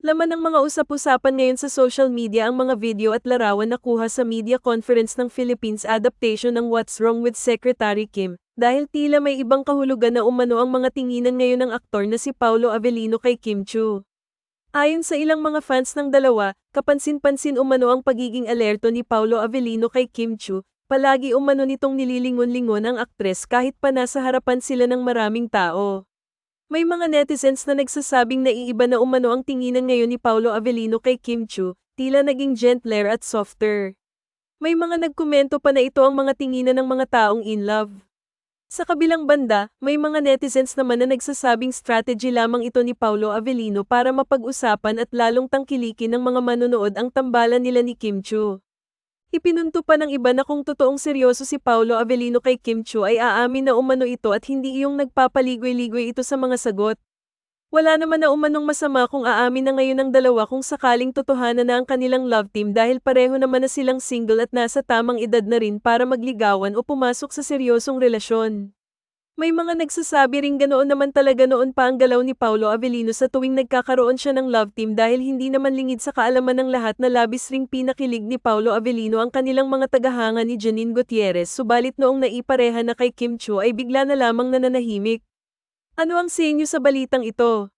naman ng mga usap-usapan ngayon sa social media ang mga video at larawan na kuha sa media conference ng Philippines adaptation ng What's Wrong with Secretary Kim, dahil tila may ibang kahulugan na umano ang mga tinginan ngayon ng aktor na si Paulo Avellino kay Kim Chu. Ayon sa ilang mga fans ng dalawa, kapansin-pansin umano ang pagiging alerto ni Paulo Avellino kay Kim Chu, palagi umano nitong nililingon-lingon ang aktres kahit pa nasa harapan sila ng maraming tao. May mga netizens na nagsasabing naiiba na umano ang tinginan ngayon ni Paulo Avellino kay Kim Chu, tila naging gentler at softer. May mga nagkomento pa na ito ang mga tinginan ng mga taong in love. Sa kabilang banda, may mga netizens naman na nagsasabing strategy lamang ito ni Paulo Avellino para mapag-usapan at lalong tangkilikin ng mga manonood ang tambalan nila ni Kim Chu. Ipinunto pa ng iba na kung totoong seryoso si Paulo Avellino kay Kim Chu ay aamin na umano ito at hindi iyong nagpapaligoy-ligoy ito sa mga sagot. Wala naman na umanong masama kung aamin na ngayon ang dalawa kung sakaling totohanan na ang kanilang love team dahil pareho naman na silang single at nasa tamang edad na rin para magligawan o pumasok sa seryosong relasyon. May mga nagsasabi ring ganoon naman talaga noon pa ang galaw ni Paulo Avellino sa tuwing nagkakaroon siya ng love team dahil hindi naman lingid sa kaalaman ng lahat na labis ring pinakilig ni Paulo Avellino ang kanilang mga tagahanga ni Janine Gutierrez subalit noong naipareha na kay Kim Chu ay bigla na lamang nananahimik. Ano ang sa inyo sa balitang ito?